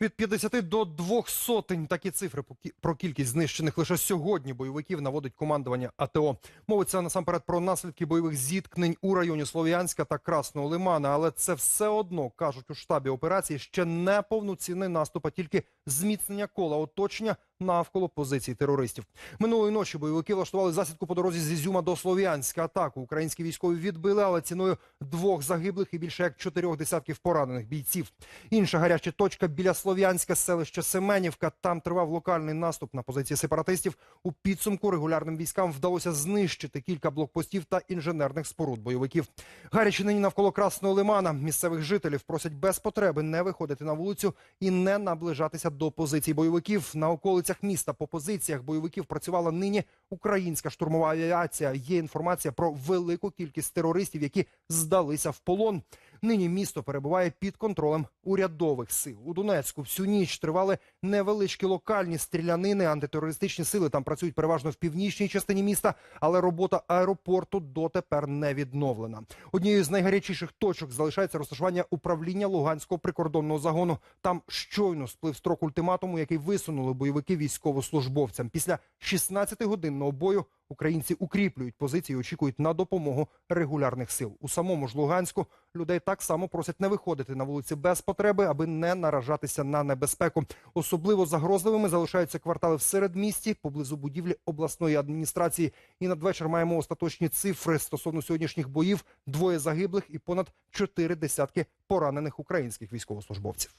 Від 50 до двох сотень такі цифри про кількість знищених лише сьогодні бойовиків наводить командування АТО. Мовиться насамперед про наслідки бойових зіткнень у районі Слов'янська та Красного Лимана. Але це все одно кажуть у штабі операції ще не повноцінний наступ, а тільки зміцнення кола оточення навколо позицій терористів. Минулої ночі бойовики влаштували засідку по дорозі з Ізюма до Слов'янська. Атаку українські військові відбили, але ціною двох загиблих і більше як чотирьох десятків поранених бійців. Інша гаряча точка біля Слов'янська, селище Семенівка. Там тривав локальний наступ на позиції сепаратистів. У підсумку регулярним військам вдалося знищити кілька блокпостів та інженерних споруд бойовиків. Гарячі нині навколо Красного Лимана. Місцевих жителів просять без потреби не виходити на вулицю і не наближатися до позицій бойовиків. На околицях міста по позиціях бойовиків працювала нині українська штурмова авіація. Є інформація про велику кількість терористів, які здалися в полон. Нині місто перебуває під контролем урядових сил. У Донецьку всю ніч тривали невеличкі локальні стрілянини. Антитерористичні сили там працюють переважно в північній частині міста, але робота аеропорту дотепер не відновлена. Однією з найгарячіших точок залишається розташування управління Луганського прикордонного загону. Там щойно сплив строк ультиматуму, який висунули бойовики військовослужбовцям. Після 16-годинного бою українці укріплюють позиції, очікують на допомогу регулярних сил. У самому ж Луганську людей так само просять не виходити на вулиці без потреби, аби не наражатися на небезпеку. Особливо загрозливими залишаються квартали в середмісті поблизу будівлі обласної адміністрації. І надвечір маємо остаточні цифри стосовно сьогоднішніх боїв: двоє загиблих і понад чотири десятки поранених українських військовослужбовців.